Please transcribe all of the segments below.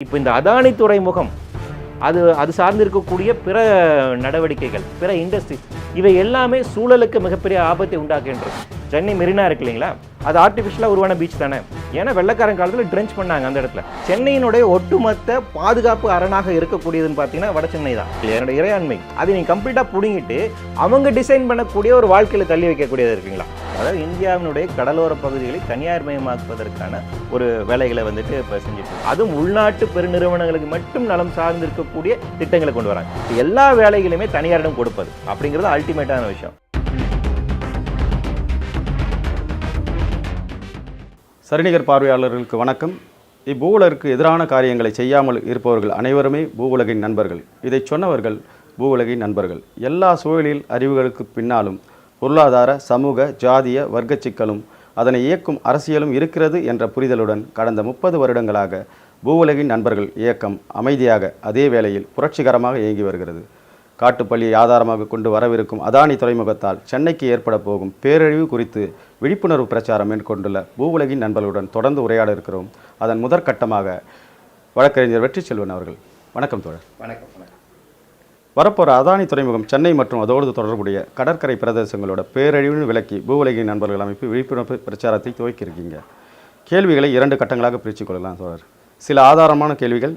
இப்போ இந்த அதானி துறைமுகம் அது அது சார்ந்து இருக்கக்கூடிய பிற நடவடிக்கைகள் பிற இண்டஸ்ட்ரீஸ் இவை எல்லாமே சூழலுக்கு மிகப்பெரிய ஆபத்தை உண்டாக்குகின்றது சென்னை மெரினா இருக்கு இல்லைங்களா? அது ஆர்டிஃபிஷியலாக உருவான பீச் தானே. ஏன்னா வெள்ளக்காரன் காலத்தில் ட்ரென்ச் பண்ணாங்க அந்த இடத்துல. சென்னையினுடைய ஒட்டுமொத்த பாதுகாப்பு அரணாக இருக்கக்கூடியதுன்னு பார்த்தீங்கன்னா வட சென்னை தான். என்னோட இறையாண்மை. அதை நீங்கள் கம்ப்ளீட்டாக பிடுங்கிட்டு அவங்க டிசைன் பண்ணக்கூடிய ஒரு வாழ்க்கையில் தள்ளி வைக்கக்கூடியது இருக்குங்களா? அதாவது இந்தியாவினுடைய கடலோர பகுதிகளை தனியார் மயமாக்குவதற்கான ஒரு வேலைகளை வந்துட்டு இப்போ செஞ்சுட்டு அதுவும் உள்நாட்டு பெருநிறுவனங்களுக்கு மட்டும் நலம் சார்ந்து இருக்கக்கூடிய திட்டங்களை கொண்டு வராங்க. எல்லா வேலைகளுமே தனியாரிடம் கொடுப்பது அப்படிங்கிறது அல்டிமேட்டான விஷயம். சரிநிகர் பார்வையாளர்களுக்கு வணக்கம். இப்பூவுலருக்கு எதிரான காரியங்களை செய்யாமல் இருப்பவர்கள் அனைவருமே பூவுலகின் நண்பர்கள். இதை சொன்னவர்கள் பூவுலகின் நண்பர்கள். எல்லா சூழலில் அறிவுகளுக்கு பின்னாலும் பொருளாதார சமூக ஜாதிய வர்க்க சிக்கலும் அதனை இயக்கும் அரசியலும் இருக்கிறது என்ற புரிதலுடன் கடந்த முப்பது வருடங்களாக பூவுலகின் நண்பர்கள் இயக்கம் அமைதியாக அதே வேளையில் புரட்சிகரமாக இயங்கி வருகிறது. காட்டுப்பள்ளியை ஆதாரமாக கொண்டு வரவிருக்கும் அதானி துறைமுகத்தால் சென்னைக்கு ஏற்பட போகும் பேரழிவு குறித்து விழிப்புணர்வு பிரச்சாரம் மேற்கொண்டுள்ள பூவுலகின் நண்பர்களுடன் தொடர்ந்து உரையாட இருக்கிறோம். அதன் முதற்கட்டமாக வழக்கறிஞர் வெற்றி செல்வன் அவர்கள். வணக்கம் தோழர். வணக்கம் வரப்போகிற அதானி துறைமுகம் சென்னை மற்றும் அதோடு தொடர்புடைய கடற்கரை பிரதேசங்களோட பேரழிவுன்னு விலக்கி பூவுலகின் நண்பர்கள் அமைப்பு விழிப்புணர்வு பிரச்சாரத்தை துவக்கியிருக்கீங்க. கேள்விகளை இரண்டு கட்டங்களாக பிரித்துக் கொள்ளலாம் தோழர். சில ஆதாரமான கேள்விகள்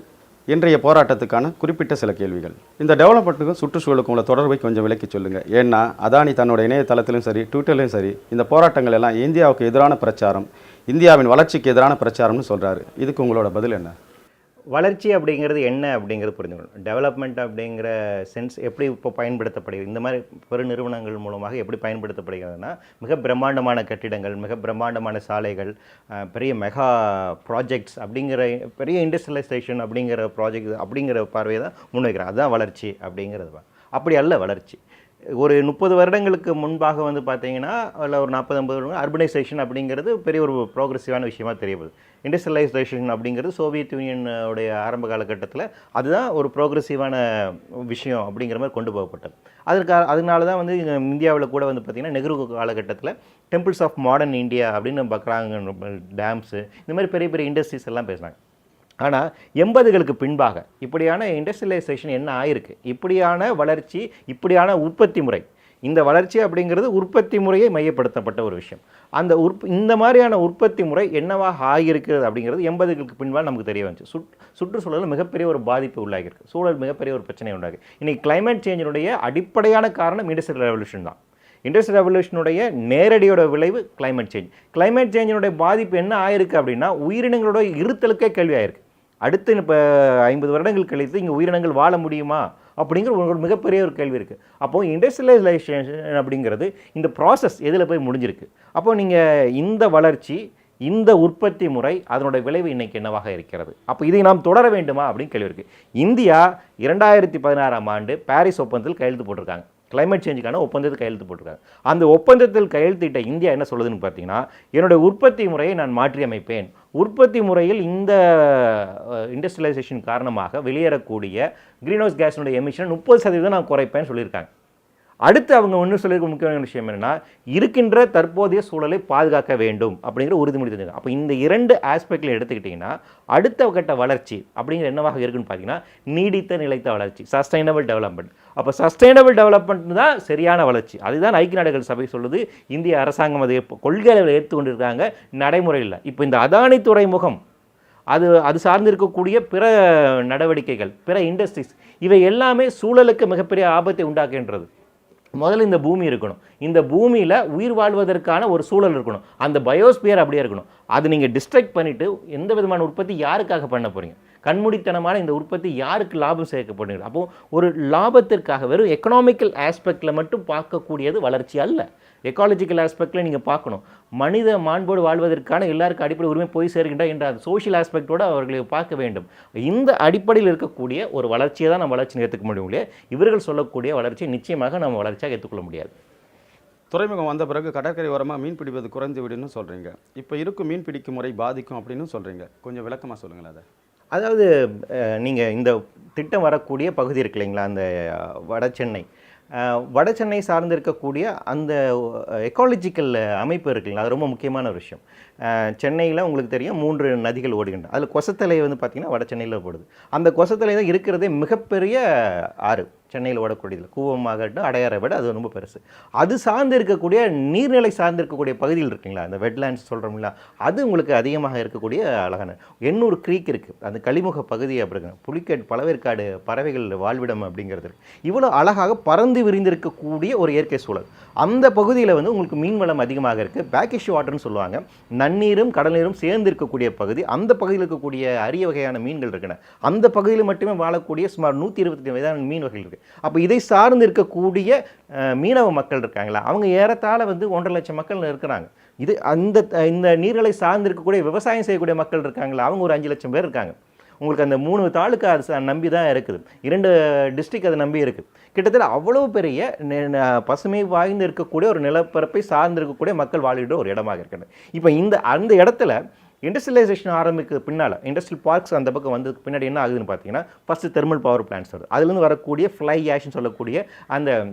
இன்றைய போராட்டத்துக்கான குறிப்பிட்ட சில கேள்விகள். இந்த டெவலப்மெண்ட்டுக்கும் சுற்றுச்சூழலுக்கும் உள்ள தொடர்பை கொஞ்சம் விளக்கி சொல்லுங்கள் ஏன்னா அதானி தன்னோட இணையதளத்திலும் சரி ட்விட்டர்லையும் சரி இந்த போராட்டங்கள் எல்லாம் இந்தியாவுக்கு எதிரான பிரச்சாரம் இந்தியாவின் வளர்ச்சிக்கு எதிரான பிரச்சாரம்னு சொல்கிறாரு இதுக்கு உங்களோட பதில் என்ன? வளர்ச்சி அப்படிங்கிறது என்ன அப்படிங்கிறது புரிஞ்சுக்கணும். டெவலப்மெண்ட் அப்படிங்கிற சென்ஸ் எப்படி இப்போ பயன்படுத்தப்படுகிறது இந்த மாதிரி பெருநிறுவனங்கள் மூலமாக எப்படி பயன்படுத்தப்படுகிறதுனா மிக பிரம்மாண்டமான கட்டிடங்கள் மிக பிரம்மாண்டமான சாலைகள் பெரிய மெகா ப்ராஜெக்ட்ஸ் அப்படிங்கிற பெரிய இண்டஸ்ட்ரியலைசேஷன் அப்படிங்கிற ப்ராஜெக்ட் அப்படிங்கிற பார்வையை தான் முன்வைக்கிறேன் அதுதான் வளர்ச்சி அப்படிங்கிறது. அப்படி அல்ல வளர்ச்சி. ஒரு முப்பது வருடங்களுக்கு முன்பாக வந்து பார்த்தீங்கன்னா அதில் ஒரு நாற்பது ஐம்பது வருடம் அர்பனைசேஷன் அப்படிங்கிறது பெரிய ஒரு ப்ரோக்ரஸிவான விஷயமா தெரியப்படுது இண்டஸ்ட்ரியலைசேஷன் அப்படிங்கிறது சோவியத் யூனியனுடைய ஆரம்ப காலகட்டத்தில் அதுதான் ஒரு ப்ரோக்ரஸிவான விஷயம் அப்படிங்கிற மாதிரி கொண்டு போகப்பட்டது. அதற்கு அதனால தான் வந்து இங்க இந்தியாவில் கூட வந்து பார்த்திங்கன்னா நெஹ்ரு காலகட்டத்தில் டெம்பிள்ஸ் ஆஃப் மாடர்ன் இந்தியா அப்படின்னு பார்க்குறாங்க டேம்ஸு இந்த மாதிரி பெரிய பெரிய இண்டஸ்ட்ரீஸ் எல்லாம் பேசுகிறாங்க ஆனால் எண்பதுகளுக்கு பின்பாக இப்படியான இண்டஸ்ட்ரியலைசேஷன் என்ன ஆயிருக்கு? இப்படியான வளர்ச்சி இப்படியான உற்பத்தி முறை. இந்த வளர்ச்சி அப்படிங்கிறது உற்பத்தி முறையை மையப்படுத்தப்பட்ட ஒரு விஷயம். அந்த உற்ப இந்த மாதிரியான உற்பத்தி முறை என்னவாக ஆகியிருக்கிறது அப்படிங்கிறது எண்பதுகளுக்கு பின்பால் நமக்கு தெரிய வந்துச்சு. சுற் சுற்றுச்சூழலில் மிகப்பெரிய ஒரு பாதிப்பு உள்ளாகிருக்கு சூழல் மிகப்பெரிய ஒரு பிரச்சனை உண்டாகி இன்றைக்கி கிளைமேட் சேஞ்சினுடைய அடிப்படையான காரணம் இண்டஸ்ட்ரியல் ரெவல்யூஷன் தான். இண்டஸ்ட்ரியல் ரெவல்யூஷனுடைய நேரடியோட விளைவு கிளைமேட் சேஞ்ச் கிளைமேட் சேஞ்சினுடைய பாதிப்பு என்ன ஆயிருக்கு அப்படின்னா உயிரினங்களோட இருத்தலுக்கே கேள்வி ஆயிருக்கு அடுத்து இப்போ ஐம்பது வருடங்கள் கழித்து இங்கே உயிரினங்கள் வாழ முடியுமா? அப்படிங்கிற ஒரு மிகப்பெரிய ஒரு கேள்வி இருக்குது அப்போது இண்டஸ்ட்ரியலைசேஷன் அப்படிங்கிறது இந்த ப்ராசஸ் எதில் போய் முடிஞ்சிருக்கு? அப்போது நீங்கள் இந்த வளர்ச்சி இந்த உற்பத்தி முறை அதனுடைய விளைவு இன்றைக்கி என்னவாக இருக்கிறது? அப்போ இதை நாம் தொடர வேண்டுமா? அப்படின்னு கேள்வி இருக்குது இந்தியா இரண்டாயிரத்தி பதினாறாம் ஆண்டு பாரிஸ் ஒப்பந்தத்தில் கையெழுத்து போட்டிருக்காங்க. கிளைமேட் சேஞ்சுக்கான ஒப்பந்தத்தில் கையெழுத்து போட்டிருக்காங்க அந்த ஒப்பந்தத்தில் கையெழுத்திட்ட இந்தியா என்ன சொல்லுதுன்னு பார்த்தீங்கன்னா என்னுடைய உற்பத்தி முறையை நான் மாற்றி அமைப்பேன் உற்பத்தி முறையில் இந்த இண்டஸ்ட்ரியலைசேஷன் காரணமாக வெளியேறக்கூடிய கிரீன்ஹவுஸ் கேஸினுடைய எமிஷன் முப்பது சதவீதம் நான் குறைப்பேன்னு சொல்லியிருக்காங்க. அடுத்து அவங்க ஒன்று சொல்லியிருக்க முக்கியமான விஷயம் என்னென்னா இருக்கின்ற தற்போதைய சூழலை பாதுகாக்க வேண்டும் அப்படிங்கிற உறுதிமொழி தெரிஞ்சுங்க அப்போ இந்த இரண்டு ஆஸ்பெக்டில் எடுத்துக்கிட்டிங்கன்னா அடுத்த கட்ட வளர்ச்சி அப்படிங்கிற என்னவாக இருக்குன்னு பார்த்தீங்கன்னா நீடித்த நிலைத்த வளர்ச்சி சஸ்டைனபிள் டெவலப்மெண்ட் அப்போ சஸ்டைனபிள் டெவலப்மெண்ட் தான் சரியான வளர்ச்சி. அதுதான் ஐக்கிய நாடுகள் சபை சொல்லுது. இந்திய அரசாங்கம் அதை எப்ப- கொள்கை அளவில் ஏற்றுக்கொண்டிருக்காங்க நடைமுறையில் இப்போ இந்த அதானி துறைமுகம் அது அது சார்ந்து இருக்கக்கூடிய பிற நடவடிக்கைகள் பிற இண்டஸ்ட்ரீஸ் இவை எல்லாமே சூழலுக்கு மிகப்பெரிய ஆபத்தை உண்டாக்குகின்றது முதல்ல இந்த பூமி இருக்கணும். இந்த பூமியில் உயிர் வாழ்வதற்கான ஒரு சூழல் இருக்கணும். அந்த பயோஸ்பியர் அப்படியே இருக்கணும். அது நீங்கள் டிஸ்ட்ரக்ட் பண்ணிவிட்டு எந்த விதமான உற்பத்தி யாருக்காக பண்ண போகிறீங்க கண்மூடித்தனமான இந்த உற்பத்தி யாருக்கு லாபம் சேர்க்கப்படுகிறது? அப்போ ஒரு லாபத்திற்காக வெறும் எக்கனாமிக்கல் ஆஸ்பெக்டில் மட்டும் பார்க்கக்கூடியது வளர்ச்சி அல்ல. எக்காலஜிக்கல் ஆஸ்பெக்டில் நீங்கள் பார்க்கணும். மனித மாண்போடு வாழ்வதற்கான எல்லாருக்கும் அடிப்படை உரிமை போய் சேர்கின்ற என்ற அந்த சோஷியல் ஆஸ்பெக்டோடு அவர்களை பார்க்க வேண்டும். இந்த அடிப்படையில் இருக்கக்கூடிய ஒரு வளர்ச்சியை தான் நம்ம வளர்ச்சி ஏற்றுக்க முடியும் இல்லையா? இவர்கள் சொல்லக்கூடிய வளர்ச்சியை நிச்சயமாக நம்ம வளர்ச்சியாக ஏற்றுக்கொள்ள முடியாது. துறைமுகம் வந்த பிறகு கடற்கரை ஓரமாக மீன் பிடிப்பது குறைந்து விடுன்னு சொல்கிறீங்க இப்போ இருக்கும் மீன் பிடிக்கும் முறை பாதிக்கும் அப்படின்னு சொல்கிறீங்க கொஞ்சம் விளக்கமாக சொல்லுங்களேன் அதை. அதாவது நீங்கள் இந்த திட்டம் வரக்கூடிய பகுதி இருக்கு இல்லைங்களா? அந்த வட சென்னை. வட சென்னை சார்ந்து இருக்கக்கூடிய அந்த எக்காலஜிக்கல் அமைப்பு இருக்குல்ல அது ரொம்ப முக்கியமான ஒரு விஷயம். சென்னையில் உங்களுக்கு தெரியும் மூன்று நதிகள் ஓடுகின்றன. அதில் கொசத்தலை வந்து பார்த்திங்கன்னா வட சென்னையில் போடுது அந்த கொசத்தலை தான் இருக்கிறதே மிகப்பெரிய ஆறு. சென்னையில் ஓடக்கூடியது கூவமாகட்டும் அடையாரை விட அது ரொம்ப பெருசு. அது சார்ந்து இருக்கக்கூடிய நீர்நிலை சார்ந்து இருக்கக்கூடிய பகுதியில் இருக்குங்களா அந்த வெட்லேண்ட்ஸ் சொல்கிறோம்ல அது உங்களுக்கு அதிகமாக இருக்கக்கூடிய அழகான. எண்ணூர் க்ரீக் இருக்குது அந்த கழிமுக பகுதி அப்படிங்க புலிக்கேட் பழவேற்காடு பறவைகள் வாழ்விடம் அப்படிங்கிறது இவ்வளோ அழகாக பறந்து விரிந்திருக்கக்கூடிய ஒரு இயற்கை சூழல். அந்த பகுதியில் வந்து உங்களுக்கு மீன் வளம் அதிகமாக இருக்குது பேக்கிஷ் வாட்டர்னு சொல்லுவாங்க. நன்னீரும் கடல் நீரும் சேர்ந்து இருக்கக்கூடிய பகுதி அந்த பகுதியில் இருக்கக்கூடிய அரிய வகையான மீன்கள் இருக்கின்றன அந்த பகுதியில் மட்டுமே வாழக்கூடிய சுமார் நூற்றி இருபத்தி வயதான மீன் வகைகள் இருக்குது அப்போ இதை சார்ந்து இருக்கக்கூடிய மீனவ மக்கள் இருக்காங்களா? அவங்க ஏறத்தாழ வந்து ஒன்றரை லட்சம் மக்கள் இருக்கிறாங்க. இது அந்த இந்த நீர்களை சார்ந்து இருக்கக்கூடிய விவசாயம் செய்யக்கூடிய மக்கள் இருக்காங்களா? அவங்க ஒரு அஞ்சு லட்சம் பேர் இருக்காங்க. உங்களுக்கு அந்த மூணு தாலுக்கா அது நம்பி தான் இருக்குது. இரண்டு டிஸ்ட்ரிக் அதை நம்பி இருக்குது கிட்டத்தட்ட அவ்வளோ பெரிய நெ- ந- பசுமை வாய்ந்து இருக்கக்கூடிய ஒரு நிலப்பரப்பை சார்ந்திருக்கக்கூடிய மக்கள் வாழ்கிற ஒரு இடமாக இருக்கிறது. இப்போ இந்த அந்த இடத்துல இண்டஸ்ட்ரியலைசேஷன் ஆரம்பிக்கு பின்னால் இண்டஸ்ட்ரியல் பார்க்ஸ் அந்த பக்கம் வந்ததுக்கு பின்னாடி என்ன ஆகுதுன்னு பார்த்தீங்கன்னா ஃபஸ்ட்டு தெர்மல் பவர் பிளான்ஸ் வருது. அதுலேருந்து வரக்கூடிய ஃப்ளை ஆஷ்னு சொல்லக்கூடிய அந்த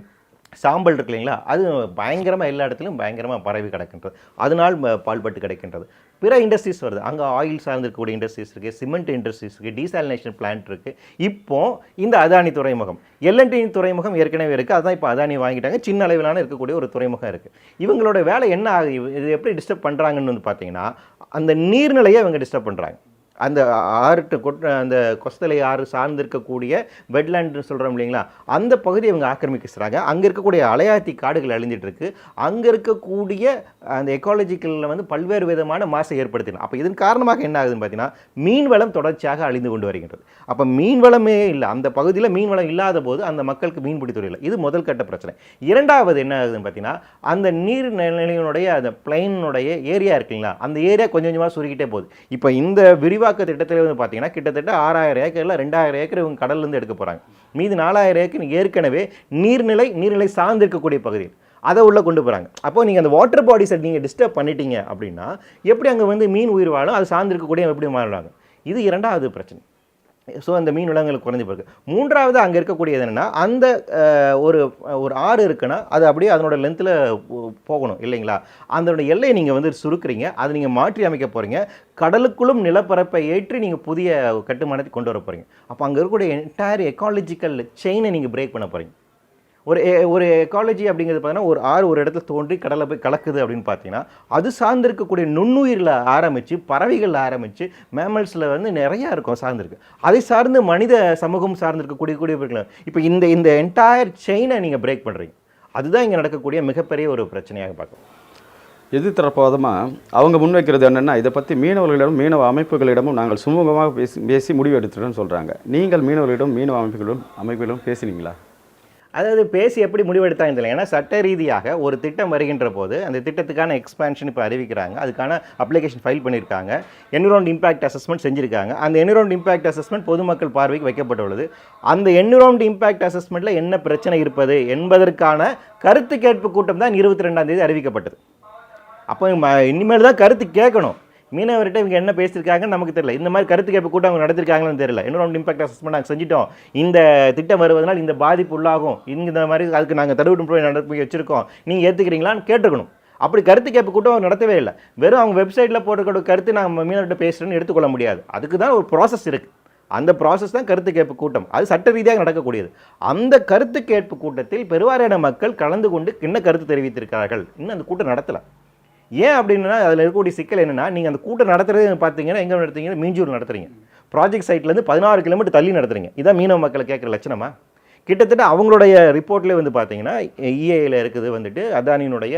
சாம்பல் இருக்கு இல்லைங்களா? அது பயங்கரமாக எல்லா இடத்துலையும் பயங்கரமாக பரவி கிடக்கின்றது. அதனால் பால்பட்டு கிடைக்கின்றது. பிற இண்டஸ்ட்ரீஸ் வருது. அங்கே ஆயில் சார்ந்திருக்கக்கூடிய இண்டஸ்ட்ரீஸ் இருக்குது சிமெண்ட் இண்டஸ்ட்ரீஸ் இருக்குது டீசாலினேஷன் பிளான்ட் இருக்குது இப்போது இந்த அதானி துறைமுகம். எல்என்டி துறைமுகம் ஏற்கனவே இருக்குது அதான் இப்போ அதானி வாங்கிட்டாங்க. சின்ன அளவிலான இருக்கக்கூடிய ஒரு துறைமுகம் இருக்குது இவங்களோட வேலை என்ன ஆகுது? இது எப்படி டிஸ்டர்ப் பண்ணுறாங்கன்னு வந்து பார்த்தீங்கன்னா அந்த நீர்நிலையை இவங்க டிஸ்டர்ப் பண்ணுறாங்க அந்த ஆறுட்டு கொட் அந்த கொஸ்தலை ஆறு சார்ந்து இருக்கக்கூடிய வெட்லேண்ட்னு சொல்கிறோம் இல்லைங்களா? அந்த பகுதியை இவங்க ஆக்கிரமிக்கிறாங்க. அங்கே இருக்கக்கூடிய அலையாத்தி காடுகள் அழிஞ்சிட்ருக்கு. அங்கே இருக்கக்கூடிய அந்த எக்காலஜிக்கலில் வந்து பல்வேறு விதமான மாசை ஏற்படுத்தினோம் அப்போ இதன் காரணமாக என்ன ஆகுதுன்னு பார்த்தீங்கன்னா மீன் வளம் தொடர்ச்சியாக அழிந்து கொண்டு வருகின்றது. அப்போ மீன் வளமே இல்லை. அந்த பகுதியில் மீன் வளம் இல்லாத போது அந்த மக்களுக்கு மீன்பிடி தொழில் இது முதல் கட்ட பிரச்சனை. இரண்டாவது என்ன ஆகுதுன்னு பார்த்தீங்கன்னா அந்த நீர் நிலையினுடைய அந்த பிளைனுடைய ஏரியா இருக்குங்களா அந்த ஏரியா கொஞ்சம் கொஞ்சமாக சுருக்கிட்டே போகுது. இப்போ இந்த விரிவாக்க திட்டத்தில் வந்து பார்த்தீங்கன்னா கிட்டத்தட்ட ஆறாயிரம் ஏக்கரில் ரெண்டாயிரம் ஏக்கர் இவங்க கடல்லேருந்து எடுக்க போகிறாங்க மீதி நாலாயிரம் ஏக்கர் ஏற்கனவே நீர்நிலை நீர்நிலை சார்ந்து இருக்கக்கூடிய பகுதி. அதை உள்ளே கொண்டு போகிறாங்க அப்போ நீங்கள் அந்த வாட்டர் பாடிஸை நீங்கள் டிஸ்டர்ப் பண்ணிட்டீங்க அப்படின்னா எப்படி அங்கே வந்து மீன் உயிர் வாழும்? அது சார்ந்து இருக்கக்கூடிய எப்படி மாறுவாங்க இது இரண்டாவது பிரச்சனை. ஸோ அந்த மீன் வளங்கள் குறைஞ்சி போயிருக்கு. மூன்றாவது அங்கே இருக்கக்கூடியது என்னென்னா அந்த ஒரு ஒரு ஆறு இருக்குன்னா அது அப்படியே அதனோட லென்த்தில் போகணும் இல்லைங்களா? அதனோட எல்லையை நீங்கள் வந்து சுருக்குறீங்க அதை நீங்கள் மாற்றி அமைக்க போகிறீங்க கடலுக்குள்ளும் நிலப்பரப்பை ஏற்றி நீங்கள் புதிய கட்டுமானத்தை கொண்டு வர போகிறீங்க அப்போ அங்கே இருக்கக்கூடிய என்டையர் எக்காலஜிக்கல் செயினை நீங்கள் பிரேக் பண்ண போகிறீங்க ஒரு ஒரு எக்காலஜி அப்படிங்கிறது பார்த்தீங்கன்னா ஒரு ஆறு ஒரு இடத்துல தோன்றி கடலை போய் கலக்குது அப்படின்னு பார்த்தீங்கன்னா அது சார்ந்து இருக்கக்கூடிய நுண்ணுயிரில் ஆரம்பித்து பறவைகளில் ஆரம்பித்து மேமல்ஸில் வந்து நிறையா இருக்கும் சார்ந்திருக்கு. அதை சார்ந்து மனித சமூகம் சார்ந்திருக்கக்கூடிய கூடிய இப்போ இந்த இந்த என்டையர் செயினை நீங்கள் பிரேக் பண்ணுறீங்க அதுதான் இங்கே நடக்கக்கூடிய மிகப்பெரிய ஒரு பிரச்சனையாக பார்க்கும் எதிர்த்தரப்பாதமாக அவங்க முன்வைக்கிறது என்னென்னா இதை பற்றி மீனவர்களிடம் மீனவ அமைப்புகளிடமும் நாங்கள் சுமூகமாக பேசி பேசி முடிவு எடுத்துட்டோம்னு சொல்கிறாங்க நீங்கள் மீனவர்களிடம் மீனவ அமைப்புகளிடம் அமைப்புகளிடம் பேசினீங்களா? அதாவது பேசி எப்படி முடிவெடுத்தாங்க தெரியல. ஏன்னா சட்ட ரீதியாக ஒரு திட்டம் வருகின்ற போது அந்த திட்டத்துக்கான எக்ஸ்பேன்ஷன் இப்போ அறிவிக்கிறாங்க. அதுக்கான அப்ளிகேஷன் ஃபைல் பண்ணியிருக்காங்க. என்விரான்மெண்ட் இம்பாக்ட் அசஸ்மெண்ட் செஞ்சிருக்காங்க. அந்த என்விரான்மெண்ட் இம்பாக்ட் அசஸ்மெண்ட் பொதுமக்கள் பார்வைக்கு வைக்கப்பட்டுள்ளது. அந்த என்விரான்மெண்ட் இம்பாக்ட் அசஸ்மெண்ட்டில் என்ன பிரச்சனை இருப்பது என்பதற்கான கருத்து கேட்பு கூட்டம் தான் இருபத்தி ரெண்டாம் தேதி அறிவிக்கப்பட்டது. அப்போ ம- இனிமேல் தான் கருத்து கேட்கணும். மீனவர்கிட்ட இவங்க என்ன பேசியிருக்காங்கன்னு நமக்கு தெரியல. இந்த மாதிரி கருத்து கேட்பு கூட்டம் அவங்க நடத்திருக்காங்கன்னு தெரியல. இன்னொரு இம்பாக்ட் அசஸ்மெண்ட் நாங்கள் செஞ்சிட்டோம். இந்த திட்டம் வருவதனால் இந்த பாதிப்பு உள்ளாகும். இந்த மாதிரி அதுக்கு நாங்கள் தடுவிடும் போய் நடத்தி வச்சுருக்கோம். நீங்கள் ஏற்றுக்கிறீங்களான்னு கேட்டுக்கணும் அப்படி கருத்து கேட்பு கூட்டம் அவங்க நடத்தவே இல்லை. வெறும் அவங்க வெப்சைட்டில் போட்டுக்கிற கருத்து நாங்கள் மீனவர்கிட்ட பேசுகிறேன்னு எடுத்துக்கொள்ள முடியாது. அதுக்கு தான் ஒரு ப்ராசஸ் இருக்குது அந்த ப்ராசஸ் தான் கருத்து கேட்பு கூட்டம். அது சட்ட ரீதியாக நடக்கக்கூடியது. அந்த கருத்து கேட்பு கூட்டத்தில் பெருவாரியான மக்கள் கலந்து கொண்டு என்ன கருத்து தெரிவித்திருக்கிறார்கள்? இன்னும் அந்த கூட்டம் நடத்தலை. ஏன் அப்படின்னா அதில் இருக்கக்கூடிய சிக்கல் என்னென்னா நீங்கள் அந்த கூட்டம் நடத்துறது பார்த்தீங்கன்னா எங்கே நடத்துறீங்க? மீஞ்சூர் நடத்துறீங்க. ப்ராஜெக்ட் சைட்லேருந்து பதினாறு கிலோமீட்டர் தள்ளி நடத்துறீங்க. இதான் மீனவ மக்களை கேட்குற லட்சணமா? கிட்டத்தட்ட அவங்களுடைய ரிப்போர்ட்லேயே வந்து பார்த்தீங்கன்னா இஏயில் இருக்குது வந்துட்டு அதானியினுடைய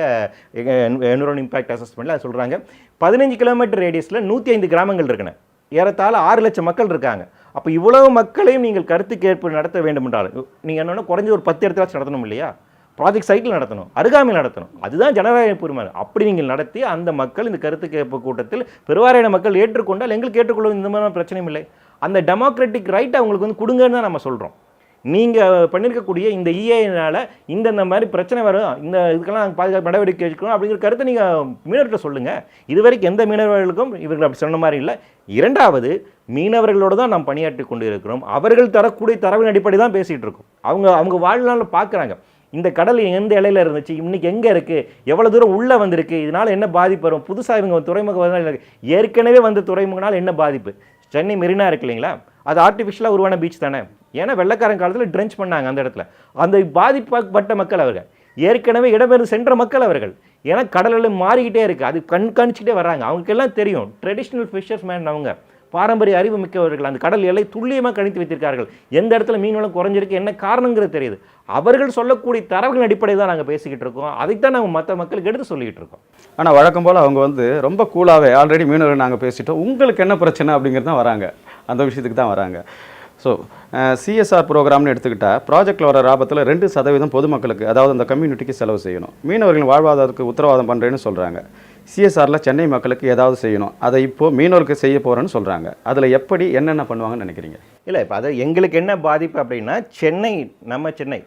என்விரான் இம்பாக்ட் அசஸ்மெண்ட்டில் சொல்கிறாங்க பதினஞ்சு கிலோமீட்டர் ரேடியஸில் நூற்றி ஐந்து கிராமங்கள் இருக்குன்னு ஏறத்தாழ ஆறு லட்சம் மக்கள் இருக்காங்க. அப்போ இவ்வளவு மக்களையும் நீங்கள் கருத்து கேட்பு நடத்த வேண்டும் என்றால் நீங்கள் என்னென்னா குறைஞ்ச ஒரு பத்து இடத்துல நடத்தணும் இல்லையா? ப்ராஜெக்ட் சைட்டில் நடத்தணும் அருகாமையில் நடத்தணும். அதுதான் ஜனநாயக உரிமை அப்படி நீங்கள் நடத்தி அந்த மக்கள் இந்த கருத்து கேட்பு கூட்டத்தில் பெருவாரியான மக்கள் ஏற்றுக்கொண்டால் எங்களுக்கு ஏற்றுக்கொள்வது இந்த மாதிரி பிரச்சனையும் இல்லை. அந்த டெமோக்ராட்டிக் ரைட் அவங்களுக்கு வந்து கொடுங்கன்னு தான் நம்ம சொல்கிறோம் நீங்கள் பண்ணியிருக்கக்கூடிய இந்த இஏனால இந்த இந்த மாதிரி பிரச்சனை வரும் இந்த இதுக்கெல்லாம் நாங்கள் பாதுகாப்பு நடவடிக்கை எடுக்கணும் அப்படிங்கிற கருத்தை நீங்கள் மீனவர்கிட்ட சொல்லுங்கள் இதுவரைக்கும் எந்த மீனவர்களுக்கும் இவர்கள் அப்படி சொன்ன மாதிரி இல்லை. இரண்டாவது மீனவர்களோடு தான் நாம் பணியாற்றி கொண்டு இருக்கிறோம் அவர்கள் தரக்கூடிய தரவின் அடிப்படை தான் பேசிகிட்டு இருக்கோம். அவங்க அவங்க வாழ்நாளில் பார்க்குறாங்க இந்த கடல் எந்த இலையில இருந்துச்சு? இன்றைக்கி எங்கே இருக்குது எவ்வளோ தூரம் உள்ளே வந்திருக்கு? இதனால் என்ன பாதிப்பு வரும்? புதுசாக இவங்க துறைமுகம் வந்ததால ஏற்கனவே வந்த துறைமுகனால் என்ன பாதிப்பு? சென்னை மெரினா இருக்கு இல்லைங்களா? அது ஆர்டிஃபிஷியலாக உருவான பீச் தானே? ஏன்னா வெள்ளக்காரன் காலத்தில் ட்ரென்ச் பண்ணாங்க அந்த இடத்துல. அந்த பாதிப்பட்ட மக்கள் அவர்கள். ஏற்கனவே இடம்பெயர்ந்து சென்ற மக்கள் அவர்கள். ஏன்னா கடலில் மாறிக்கிட்டே இருக்குது அது கண்காணிச்சுக்கிட்டே வராங்க அவங்களுக்கெல்லாம் தெரியும். ட்ரெடிஷ்னல் ஃபிஷர்ஸ் மேன் அவங்க. பாரம்பரிய அறிவு மிக்கவர்கள் அந்த கடல் எல்லை துல்லியமாக கணித்து வைத்திருக்கார்கள். எந்த இடத்துல மீன் வளம் குறைஞ்சிருக்கு என்ன காரணங்கிறது தெரியுது. அவர்கள் சொல்லக்கூடிய தரவுகளின் அடிப்படையில் தான் நாங்கள் பேசிக்கிட்டு இருக்கோம். அதைத்தான் நாங்கள் மற்ற மக்களுக்கு எடுத்து சொல்லிக்கிட்டு இருக்கோம். ஆனால் வழக்கம் போல் அவங்க வந்து ரொம்ப கூலாகவே ஆல்ரெடி மீனவர்கள் நாங்கள் பேசிட்டோம். உங்களுக்கு என்ன பிரச்சனை அப்படிங்கிறது தான் வராங்க. அந்த விஷயத்துக்கு தான் வராங்க. ஸோ சிஎஸ்ஆர் ப்ரோக்ராம்னு எடுத்துக்கிட்டால் ப்ராஜெக்டில் வர லாபத்தில் ரெண்டு சதவீதம் பொதுமக்களுக்கு அதாவது அந்த கம்யூனிட்டிக்கு செலவு செய்யணும். மீனவர்களின் வாழ்வாதாரத்துக்கு உத்தரவாதம் பண்ணுறேன்னு சொல்கிறாங்க சிஎஸ்ஆரில் சென்னை மக்களுக்கு ஏதாவது செய்யணும். அதை இப்போது மீனவருக்கு செய்ய போகிறேன்னு சொல்கிறாங்க அதில் எப்படி என்னென்ன பண்ணுவாங்கன்னு நினைக்கிறீங்க? இல்லை இப்போ அது எங்களுக்கு என்ன பாதிப்பு அப்படின்னா சென்னை நம்ம சென்னை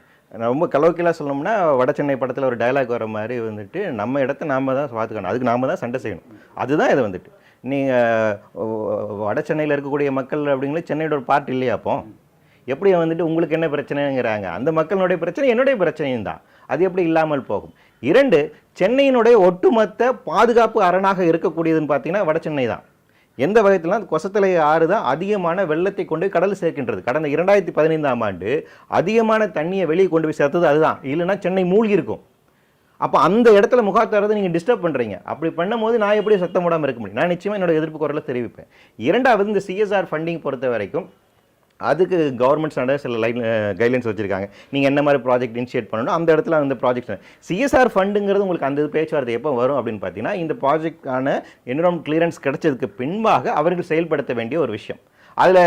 ரொம்ப கலோக்கியலாக சொல்லணும்னா வட சென்னை படத்தில் ஒரு டயலாக் வர மாதிரி வந்துட்டு நம்ம இடத்த நாம தான் பார்த்துக்கணும். அதுக்கு நாம தான் சண்டை செய்யணும். அதுதான் இது வந்துட்டு. நீங்கள் வட சென்னையில் இருக்கக்கூடிய மக்கள் அப்படிங்கிறது சென்னையோட ஒரு பார்ட் இல்லையா அப்போ? எப்படி வந்துட்டு உங்களுக்கு என்ன பிரச்சனைங்கிறாங்க? அந்த மக்களுடைய பிரச்சனை என்னுடைய பிரச்சனையும் தான். அது எப்படி இல்லாமல் போகும்? இரண்டு சென்னையினுடைய ஒட்டுமொத்த பாதுகாப்பு அரணாக இருக்கக்கூடியதுன்னு பார்த்தீங்கன்னா வட சென்னை தான். எந்த வகைத்திலாம் கொசத்தலை ஆறு தான் அதிகமான வெள்ளத்தை கொண்டு கடல் சேர்க்கின்றது. கடந்த இரண்டாயிரத்தி பதினைந்தாம் ஆண்டு அதிகமான தண்ணியை வெளியே கொண்டு போய் சேர்த்தது அதுதான். இல்லைன்னா சென்னை மூழ்கி இருக்கும். அப்போ அந்த இடத்துல முகாத்தாரத்தை நீங்கள் டிஸ்டர்ப் பண்ணுறீங்க அப்படி பண்ணும்போது நான் எப்படி சத்தம் போடாமல் இருக்க முடியும்? நான் நிச்சயமாக என்னோட எதிர்ப்பு குரலை தெரிவிப்பேன். இரண்டாவது இந்த சிஎஸ்ஆர் ஃபண்டிங் பொறுத்த வரைக்கும் அதுக்கு கவர்மெண்ட்ஸ் நட சில லைன் கைட்லைன்ஸ் வச்சுருக்காங்க. நீங்கள் என்ன மாதிரி ப்ராஜெக்ட் இனிஷியேட் பண்ணணும் அந்த இடத்துல அந்த ப்ராஜெக்ட் சிஎஸ்ஆர் ஃபண்டுங்கிறது உங்களுக்கு அந்த பேச்சுவார்த்தை எப்போ வரும் அப்படின்னு பார்த்தீங்கன்னா இந்த ப்ராஜெக்டான என்விரான்மெண்ட் கிளியரன்ஸ் கிடைச்சதுக்கு பின்பாக அவர்கள் செயல்படுத்த வேண்டிய ஒரு விஷயம். அதில்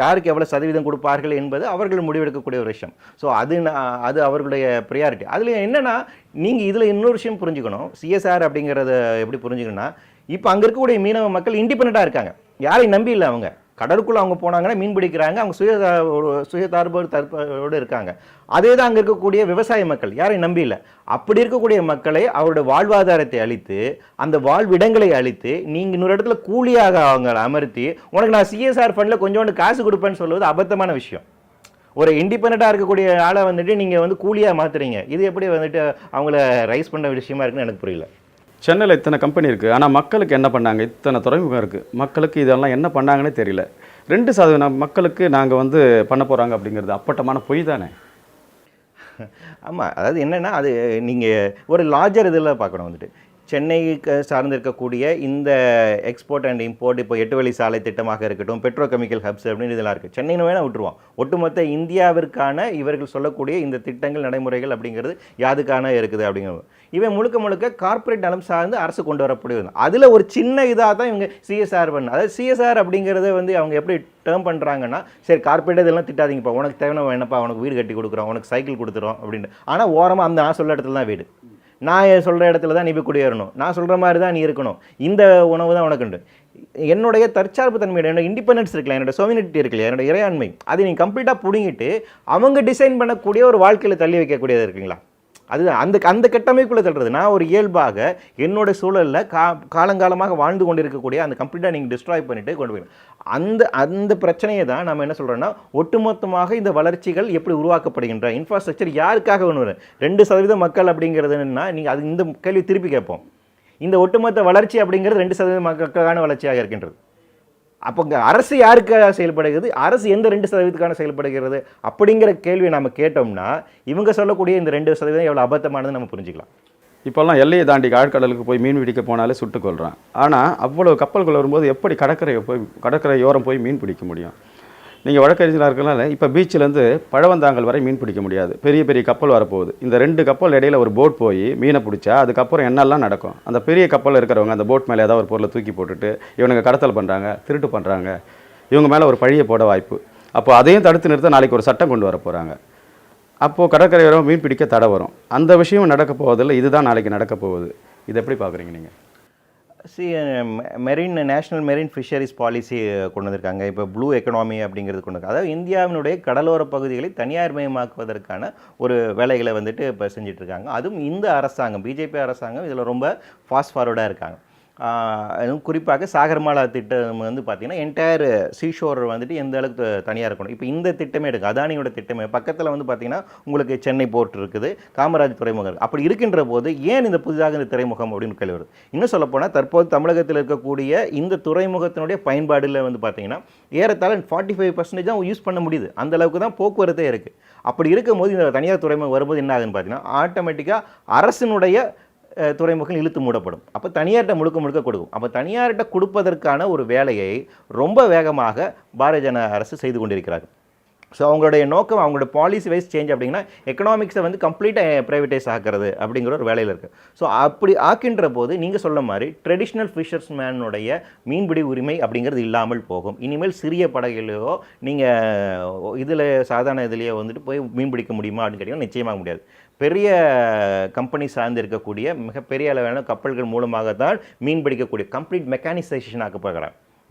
யாருக்கு எவ்வளோ சதவீதம் கொடுப்பார்கள் என்பது அவர்கள் முடிவெடுக்கக்கூடிய ஒரு விஷயம். ஸோ அது நான் அது அவர்களுடைய ப்ரியாரிட்டி அதில் என்னென்னா நீங்கள் இதில் இன்னொரு விஷயம் புரிஞ்சுக்கணும். சிஎஸ்ஆர் அப்படிங்கிறத எப்படி புரிஞ்சுக்கணும்னா இப்போ அங்கே இருக்கக்கூடிய மீனவ மக்கள் இண்டிபெண்ட்டாக இருக்காங்க. யாரையும் நம்பி இல்லை அவங்க. கடலுக்குள்ளே அவங்க போனாங்கன்னா மீன் பிடிக்கிறாங்க அவங்க சுய சுயதார்பு தற்போடு இருக்காங்க. அதே தான் அங்கே இருக்கக்கூடிய விவசாய மக்கள் யாரையும் நம்பி இல்லை. அப்படி இருக்கக்கூடிய மக்களை அவருடைய வாழ்வாதாரத்தை அழித்து அந்த வாழ்விடங்களை அழித்து நீங்கள் இன்னொரு இடத்துல கூலியாக அவங்க அமர்த்தி உனக்கு நான் சிஎஸ்ஆர் ஃபண்டில் கொஞ்சோண்டு காசு கொடுப்பேன்னு சொல்லுவது அபத்தமான விஷயம். ஒரு இண்டிபெண்ட்டாக இருக்கக்கூடிய ஆளை வந்துட்டு நீங்கள் வந்து கூலியாக மாற்றுறீங்க இது எப்படி வந்துட்டு அவங்கள ரைஸ் பண்ண விஷயமா இருக்குன்னு எனக்கு புரியல. சென்னையில் இத்தனை கம்பெனி இருக்குது ஆனால் மக்களுக்கு என்ன பண்ணாங்க? இத்தனை துறைமுகம் இருக்குது மக்களுக்கு இதெல்லாம் என்ன பண்ணாங்கன்னே தெரியல. ரெண்டு சதவீதம் மக்களுக்கு நாங்கள் வந்து பண்ண போகிறாங்க அப்படிங்கிறது அப்பட்டமான பொய் தானே? ஆமாம் அதாவது என்னென்னா அது நீங்கள் ஒரு லார்ஜர் இதில் பார்க்கணும் வந்துட்டு. சென்னைக்கு சார்ந்திருக்கக்கூடிய இந்த எக்ஸ்போர்ட் அண்ட் இம்போர்ட் இப்போ எட்டு வழி சாலை திட்டமாக இருக்கட்டும் பெட்ரோ கெமிக்கல் ஹப்ஸ் அப்படின்னு இதெல்லாம் இருக்குது சென்னைன்னு வேணால் விட்டுருவோம். ஒட்டுமொத்த இந்தியாவிற்கான இவர்கள் சொல்லக்கூடிய இந்த திட்டங்கள் நடைமுறைகள் அப்படிங்கிறது யாதுக்கான இருக்குது அப்படிங்கிறது இவன் முழுக்க முழுக்க கார்ப்பரேட் நலம் சார்ந்து அரசு கொண்டு வரக்கூடியது. அதில் ஒரு சின்ன இதாக தான் இவங்க சிஎஸ்ஆர் பண்ண. அதாவது சிஎஸ்ஆர் அப்படிங்கிறத வந்து அவங்க எப்படி டேர்ம் பண்ணுறாங்கன்னா சரி கார்ப்பரேட் இதெல்லாம் திட்டாதீங்கப்பா உனக்கு தேவையான என்னப்பா உனக்கு வீடு கட்டி கொடுக்குறோம் உனக்கு சைக்கிள் கொடுத்துறோம் அப்படின்னு. ஆனால் ஓரமாக அந்த நான் சொல்ல இடத்துல தான் வீடு. நான் சொல்கிற இடத்துல தான் நீ போய் குடியேறணும். நான் சொல்கிற மாதிரி தான் நீ இருக்கணும். இந்த உணவு தான் உனக்கு உண்டு என்னுடைய தற்சார்பு தன்மை என்னோட இண்டிபெண்டன்ஸ் இருக்கலாம் என்னோட சோவினிட்டி இருக்குல்ல என்னோட இறையாண்மை அதை நீ கம்ப்ளீட்டாக பிடுங்கிட்டு அவங்க டிசைன் பண்ணக்கூடிய ஒரு வாழ்க்கையில் தள்ளி வைக்கக்கூடியது இருக்குங்களா? அதுதான் அந்த அந்த கட்டமைப்புக்குள்ளே தள்ளுறது. நான் ஒரு இயல்பாக என்னோட சூழலில் கா காலங்காலமாக வாழ்ந்து கொண்டிருக்கக்கூடிய அந்த கம்ப்ளீட்டாக நீங்கள் டிஸ்ட்ராய் பண்ணிட்டு கொண்டு போயிடும் அந்த அந்த பிரச்சனையை தான் நம்ம என்ன சொல்கிறோன்னா ஒட்டுமொத்தமாக இந்த வளர்ச்சிகள் எப்படி உருவாக்கப்படுகின்ற இன்ஃப்ராஸ்ட்ரக்சர் யாருக்காக ஒன்று ரெண்டு சதவீதம் மக்கள் அப்படிங்கிறது என்னன்னா நீங்கள் அது இந்த கேள்வி திருப்பி கேட்போம். இந்த ஒட்டுமொத்த வளர்ச்சி அப்படிங்கிறது ரெண்டு சதவீதம் மக்களுக்கான வளர்ச்சியாக இருக்கின்றது. அப்போ இங்கே அரசு யாருக்காக செயல்படுகிறது? அரசு எந்த ரெண்டு சதவீதத்துக்கான செயல்படுகிறது? அப்படிங்கிற கேள்வியை நம்ம கேட்டோம்னா இவங்க சொல்லக்கூடிய இந்த ரெண்டு சதவீதம் எவ்வளோ அபத்தமானது நம்ம புரிஞ்சுக்கலாம். இப்போல்லாம் எல்லையை தாண்டி ஆழ்கடலுக்கு போய் மீன் பிடிக்க போனாலே சுட்டுக்கொள்கிறான் ஆனால் அவ்வளோ கப்பல்கள் வரும்போது எப்படி கடற்கரையை போய் கடற்கரையோரம் போய் மீன் பிடிக்க முடியும்? நீங்கள் வழக்கறிஞராக இருக்கனால இப்போ பீச்சிலேருந்து பழவந்தாங்கல் வரை மீன் பிடிக்க முடியாது. பெரிய பெரிய கப்பல் வரப்போகுது. இந்த ரெண்டு கப்பல் இடையில ஒரு போட் போய் மீனை பிடிச்சா அதுக்கப்புறம் என்னெல்லாம் நடக்கும்? அந்த பெரிய கப்பலில் இருக்கிறவங்க அந்த போட் மேலே ஏதாவது ஒரு பொருளை தூக்கி போட்டுட்டு இவனுங்க கடத்தல் பண்ணுறாங்க திருட்டு பண்ணுறாங்க இவங்க மேலே ஒரு பழியை போட வாய்ப்பு. அப்போ அதையும் தடுத்து நிறுத்த நாளைக்கு ஒரு சட்டம் கொண்டு வர போகிறாங்க அப்போது கடற்கரையோரம் மீன் பிடிக்க தடை வரும். அந்த விஷயம் நடக்க போவதில்லை. இதுதான் நாளைக்கு நடக்க போகுது. இது எப்படி பார்க்குறீங்க நீங்கள் C marine national marine fisheries policy கொண்டு வந்திருக்காங்க. இப்போ ப்ளூ எக்கனாமி அப்படிங்கிறது கொண்டு அதாவது இந்தியாவினுடைய கடலோர பகுதிகளை தனியார் மயமாக்குவதற்கான ஒரு வேலைகளை வந்துட்டு இப்போ செஞ்சிட்ருக்காங்க அதுவும் இந்த அரசாங்கம் பிஜேபி அரசாங்கம் இதில் ரொம்ப ஃபாஸ்ட் ஃபார்வர்டாக இருக்காங்க. அதுவும் குறிப்பாக சாகர்மாலா திட்டம் வந்து பார்த்தீங்கன்னா என்டையர் சீஷோர் வந்துட்டு எந்த அளவுக்கு தனியாக இருக்கணும்? இப்போ இந்த திட்டமே எடுக்கு அதானியோட திட்டமே. பக்கத்தில் வந்து பார்த்திங்கன்னா உங்களுக்கு சென்னை போர்ட் இருக்குது. காமராஜ் துறைமுகம் இருக்குது அப்படி இருக்கின்ற போது ஏன் இந்த புதிதாக இந்த துறைமுகம் அப்படின்னு கேள்வி வருது? இன்னும் சொல்லப்போனால் தற்போது தமிழகத்தில் இருக்கக்கூடிய இந்த துறைமுகத்தினுடைய பயன்பாடில் வந்து பார்த்தீங்கன்னா ஏறத்தாழ ஃபார்ட்டி ஃபைவ் பர்சன்டேஜ் தான் யூஸ் பண்ண முடியுது. அந்த அளவுக்கு தான் போக்குவரத்தே இருக்குது அப்படி இருக்கும்போது இந்த தனியார் துறைமுகம் வரும்போது என்ன ஆகுதுன்னு பார்த்தீங்கன்னா ஆட்டோமேட்டிக்காக அரசினுடைய துறைமுகங்கள் இழுத்து மூடப்படும். அப்போ தனியார்கிட்ட முழுக்க முழுக்க கொடுக்கும். அப்போ தனியார்கிட்ட கொடுப்பதற்கான ஒரு வேலையை ரொம்ப வேகமாக பாரதிய ஜனதா அரசு செய்து கொண்டிருக்கிறார்கள். ஸோ அவங்களுடைய நோக்கம் அவங்களோட பாலிசி வைஸ் சேஞ்ச் அப்படிங்கன்னா எக்கனாமிக்ஸை வந்து கம்ப்ளீட்டாக ப்ரைவேட்டைஸ் ஆக்கிறது அப்படிங்கிற ஒரு வேலையில் இருக்குது ஸோ அப்படி ஆக்கின்ற போது நீங்கள் சொல்ல மாதிரி ட்ரெடிஷ்னல் ஃபிஷர்ஸ் மேனுடைய மீன்பிடி உரிமை அப்படிங்கிறது இல்லாமல் போகும். இனிமேல் சிறிய படகுலையோ நீங்கள் இதில் சாதாரண இதுலேயோ வந்துட்டு போய் மீன் பிடிக்க முடியுமா அப்படின்னு கேட்டிங்கன்னா நிச்சயமாக முடியாது. பெரிய கம்பெனி சார்ந்து இருக்கக்கூடிய மிகப்பெரிய அளவிலான கப்பல்கள் மூலமாக தான் மீன் பிடிக்கக்கூடிய கம்ப்ளீட் மெக்கானிசேஷன் ஆக்க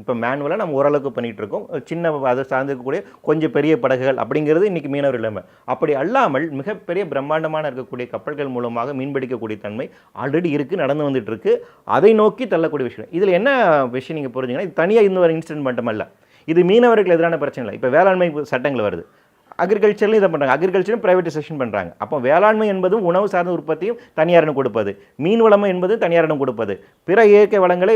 இப்போ மேனுவலாக நம்ம ஓரளவுக்கு பண்ணிகிட்டு இருக்கோம் சின்ன அதை சார்ந்திருக்கக்கூடிய கொஞ்சம் பெரிய படகுகள் அப்படிங்கிறது இன்றைக்கி மீனவர் இல்லாமல் அப்படி அல்லாமல் மிகப்பெரிய பிரம்மாண்டமான இருக்கக்கூடிய கப்பல்கள் மூலமாக மீன்பிடிக்கக்கூடிய தன்மை ஆல்ரெடி இருக்குது நடந்து வந்துட்டு இருக்கு அதை நோக்கி தள்ளக்கூடிய விஷயம். இதில் என்ன விஷயம் நீங்கள் புரிஞ்சுங்கன்னா இது தனியாக இந்த ஒரு இன்சிடென்ட் மட்டுமல்ல. இது மீனவர்கள் எதிரான பிரச்சனை இல்லை இப்போ வேளாண்மை சட்டங்கள் வருது. அக்ரிகல்ச்சர்லையும் இதை பண்ணுறாங்க அக்ரிகல்ச்சரும் ப்ரைவேட்டைசேஷன் பண்ணுறாங்க அப்போ வேளாண்மை என்பதும் உணவு சார்ந்த உற்பத்தியும் தனியாரிடம் கொடுப்பது. மீன் வளம் என்பது தனியாரிடம் கொடுப்பது. பிற இயற்கை வளங்களை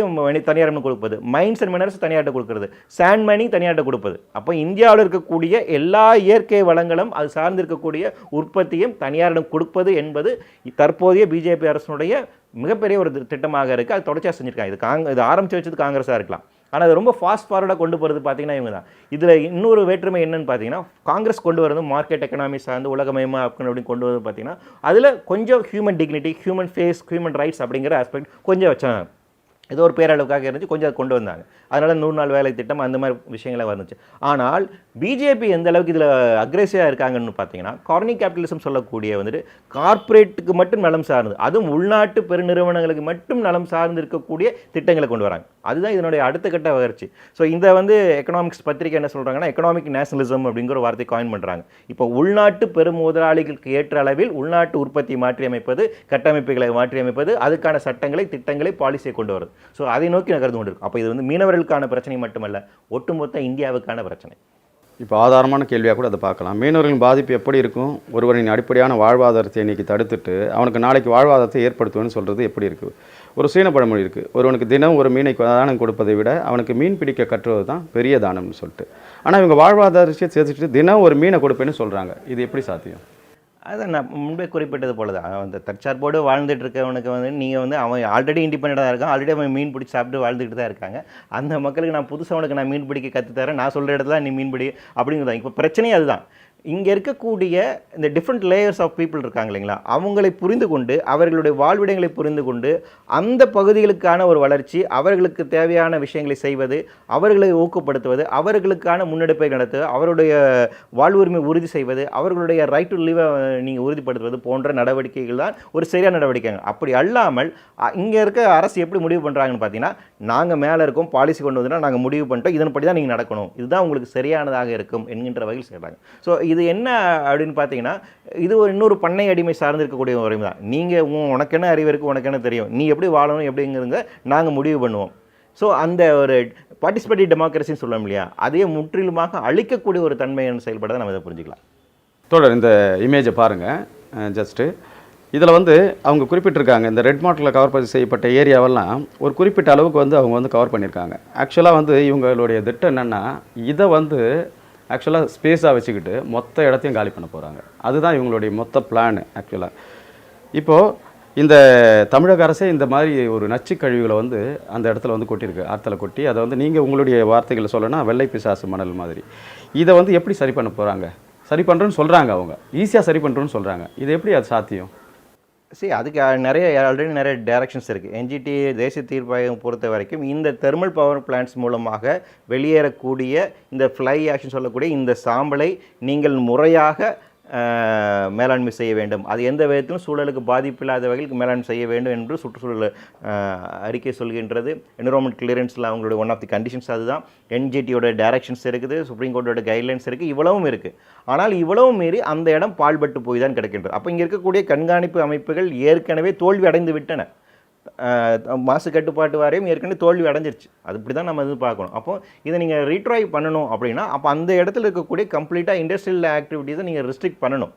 தனியாரிடம் கொடுப்பது. மைன்ஸ் அண்ட் மினரல்ஸ் தனியார்ட்ட கொடுக்கிறது. சாண்ட் மைனிங் தனியார்ட்ட கொடுப்பது. அப்போ இந்தியாவில் இருக்கக்கூடிய எல்லா இயற்கை வளங்களும் அது சார்ந்து இருக்கக்கூடிய உற்பத்தியும் தனியாரிடம் கொடுப்பது என்பது தற்போதைய பிஜேபி அரசனுடைய மிகப்பெரிய ஒரு திட்டமாக இருக்குது அது தொடர்ச்சியாக செஞ்சுருக்காங்க. இது காங் இது ஆரம்பித்து வச்சது காங்கிரஸாக இருக்கலாம். ஆனால் அது ரொம்ப ஃபாஸ்ட் ஃபார்வர்டாக கொண்டு போகிறது பார்த்தீங்கன்னா இவங்க தான். இதில் இன்னொரு வேற்றுமை என்னன்னு பார்த்தீங்கன்னா காங்கிரஸ் கொண்டு வரது மார்க்கெட் எக்கனாமி சார்ந்து உலகமயமாக அப்படின்னு கொண்டு வரது பார்த்தீங்கன்னா அதில் கொஞ்சம் human dignity human face human rights அப்படிங்கிற ஆஸ்பெக்ட் கொஞ்சம் வச்சாங்க. ஏதோ ஒரு பேரளவுக்காக இருந்துச்சு கொஞ்சம் அதை கொண்டு வந்தாங்க. அதனால் நூறு நாள் வேலை திட்டம் அந்த மாதிரி விஷயங்களை வந்துச்சு. ஆனால் பிஜேபி எந்த அளவுக்கு இதில் அக்ரெசிவாக இருக்காங்கன்னு பார்த்தீங்கன்னா கார்னி கேபிட்டலிசம் சொல்லக்கூடிய வந்துட்டு கார்ப்பரேட்டுக்கு மட்டும் நலம் சார்ந்து அதுவும் உள்நாட்டு பெருநிறுவனங்களுக்கு மட்டும் நலம் சார்ந்து இருக்கக்கூடிய திட்டங்களை கொண்டு வராங்க. அதுதான் இதனுடைய அடுத்த கட்ட வளர்ச்சி. ஸோ இந்த வந்து எக்கனாமிக்ஸ் பத்திரிகை என்ன சொல்கிறாங்கன்னா எக்கனாமிக் நேஷனலிசம் அப்படிங்கிற ஒரு வார்த்தை காயின் பண்ணுறாங்க இப்போ உள்நாட்டு பெரும் முதலாளிகளுக்கு ஏற்ற அளவில் உள்நாட்டு உற்பத்தி மாற்றியமைப்பது கட்டமைப்புகளை மாற்றி அமைப்பது அதுக்கான சட்டங்களை திட்டங்களை பாலிசியை கொண்டு வருது ஸோ அதை நோக்கி நகர்ந்து கொண்டிருக்கும். அப்போ இது வந்து மீனவர்களுக்கான பிரச்சனை மட்டுமல்ல ஒட்டுமொத்த இந்தியாவுக்கான பிரச்சனை. இப்போ ஆதாரமான கேள்வியாக கூட அதை பார்க்கலாம். மீனவர்களின் பாதிப்பு எப்படி இருக்கும்? ஒருவரின் அடிப்படையான வாழ்வாதாரத்தை இன்னைக்கு தடுத்துட்டு அவனுக்கு நாளைக்கு வாழ்வாதாரத்தை ஏற்படுத்துவேன்னு சொல்கிறது எப்படி இருக்குது ஒரு சீன பழமொழி இருக்குது ஒருவனுக்கு தினம் ஒரு மீனை தானம் கொடுப்பதை விட அவனுக்கு மீன் பிடிக்க கற்றுவது தான் பெரிய தானம்னு சொல்லிட்டு. ஆனால் இவங்க வாழ்வாதாரத்தை சேர்த்துட்டு தினம் ஒரு மீனை கொடுப்பேன்னு சொல்கிறாங்க இது எப்படி சாத்தியம்? அதான் நான் முன்பே குறிப்பிட்டது போல தான் அந்த தற்சார்போடு வாழ்ந்துட்டு இருக்கவனுக்கு வந்து நீங்கள் வந்து அவன் ஆல்ரெடி இண்டிபெண்டாக இருக்கான். ஆல்ரெடி அவன் மீன் பிடிச்சி சாப்பிட்டு வாழ்ந்துட்டு தான் இருக்காங்க. அந்த மக்களுக்கு நான் புதுசாக அவனுக்கு நான் மீன் பிடிக்க கற்றுத்தரேன் நான் சொல்கிற இடத்துல நீ மீன் பிடி அப்படிங்கிறதான் இப்போ பிரச்சனையே அதுதான். இங்கே இருக்கக்கூடிய இந்த டிஃப்ரெண்ட் லேயர்ஸ் ஆஃப் பீப்புள் இருக்காங்க இல்லைங்களா? அவங்களை புரிந்து கொண்டு அவர்களுடைய வாழ்விடங்களை புரிந்து கொண்டு அந்த பகுதிகளுக்கான ஒரு வளர்ச்சி அவர்களுக்கு தேவையான விஷயங்களை செய்வது அவர்களை ஊக்கப்படுத்துவது அவர்களுக்கான முன்னெடுப்பை நடத்துவது அவருடைய வாழ்வுரிமை உறுதி செய்வது அவர்களுடைய ரைட் டு லீவை நீங்கள் உறுதிப்படுத்துவது போன்ற நடவடிக்கைகள் தான் ஒரு சரியான நடவடிக்கைங்க. அப்படி அல்லாமல் இங்கே இருக்க அரசு எப்படி முடிவு பண்ணுறாங்கன்னு பார்த்தீங்கன்னா நாங்கள் மேலே இருக்கோம் பாலிசி கொண்டு வந்தோம்னா நாங்கள் முடிவு பண்ணிட்டோம் இதன்படி தான் நீங்கள் நடக்கணும். இதுதான் உங்களுக்கு சரியானதாக இருக்கும் என்கின்ற வகையில் செய்கிறாங்க ஸோ இது என்ன அப்படின்னு பார்த்தீங்கன்னா இது ஒரு இன்னொரு பண்ணை அடிமை சார்ந்து இருக்கக்கூடிய ஒரு தான் நீங்கள் உனக்கு என்ன அறிவு இருக்குது உனக்கு என்ன தெரியும்? நீ எப்படி வாழணும் எப்படிங்கிறத நாங்கள் முடிவு பண்ணுவோம். ஸோ அந்த ஒரு பார்ட்டிசிபேட்டிவ் டெமோக்ரஸின்னு சொல்லலாம் இல்லையா அதையே முற்றிலுமாக அழிக்கக்கூடிய ஒரு தன்மையான செயல்பட நம்ம இதை புரிஞ்சுக்கலாம். தோழர் இந்த இமேஜை பாருங்கள் ஜஸ்ட்டு இதில் வந்து அவங்க குறிப்பிட்டிருக்காங்க இந்த ரெட் மார்க்கில் கவர் பண்ணி செய்யப்பட்ட ஏரியாவெல்லாம் ஒரு குறிப்பிட்ட அளவுக்கு வந்து அவங்க வந்து கவர் பண்ணியிருக்காங்க. ஆக்சுவலாக வந்து இவங்களுடைய திட்டம் என்னென்னா இதை வந்து ஆக்சுவலாக ஸ்பேஸாக வச்சுக்கிட்டு மொத்த இடத்தையும் காலி பண்ண போகிறாங்க அதுதான் இவங்களுடைய மொத்த பிளான் ஆக்சுவலாக இப்போது இந்த தமிழக அரசே இந்த மாதிரி ஒரு நச்சுக் கழிவுகளை வந்து அந்த இடத்துல வந்து கொட்டியிருக்கு. ஆற்றுல கொட்டி அதை வந்து நீங்கள் உங்களுடைய வார்த்தைகளை சொல்லணும்னா வெள்ளை பிசாசு மணல் மாதிரி. இதை வந்து எப்படி சரி பண்ண போகிறாங்க சரி பண்ணுறேன்னு சொல்கிறாங்க அவங்க. ஈஸியாக சரி பண்ணுறோன்னு சொல்கிறாங்க இது எப்படி அது சாத்தியம்? சரி அதுக்கு நிறைய ஆல்ரெடி நிறைய டைரக்ஷன்ஸ் இருக்குது என்ஜிடி தேசிய தீர்ப்பாயம் பொறுத்த வரைக்கும் இந்த தெர்மல் பவர் பிளான்ட்ஸ் மூலமாக வெளியேறக்கூடிய இந்த ஃப்ளை ஆக்ஷன் சொல்லக்கூடிய இந்த சாம்பலை நீங்கள் முறையாக மேலாண்மை செய்ய வேண்டும். அது எந்த விதத்திலும் சூழலுக்கு பாதிப்பில்லாத வகையில் மேலாண்மை செய்ய வேண்டும் என்று சுற்றுச்சூழல் அறிக்கை சொல்கின்றது. என்விரான்மெண்ட் கிளியரன்ஸில் அவங்களுடைய ஒன் ஆஃப் தி கண்டிஷன்ஸ் அதுதான். என்ஜிடியோட டைரக்ஷன்ஸ் இருக்குது சுப்ரீம் கோர்ட்டோட கைட்லைன்ஸ் இருக்குது இவ்வளவும் இருக்குது ஆனால் இவ்வளவும் மீறி அந்த இடம் பால்பட்டு போய் தான் கிடக்கின்றது. அப்போ இங்கே இருக்கக்கூடிய கண்காணிப்பு அமைப்புகள் ஏற்கனவே தோல்வி அடைந்து விட்டன. மாசு கட்டுப்பாட்டு வாரியம் ஏற்கனவே தோல்வி அடைஞ்சிருச்சு. அது இப்படி தான் நம்ம இது பார்க்கணும். அப்போ இதை நீங்கள் ரீட்ரை பண்ணணும் அப்படின்னா அப்போ அந்த இடத்துல இருக்கக்கூடிய கம்ப்ளீட்டாக இண்டஸ்ட்ரியல் ஆக்டிவிட்டீஸை நீங்கள் ரெஸ்ட்ரிக்ட் பண்ணணும்.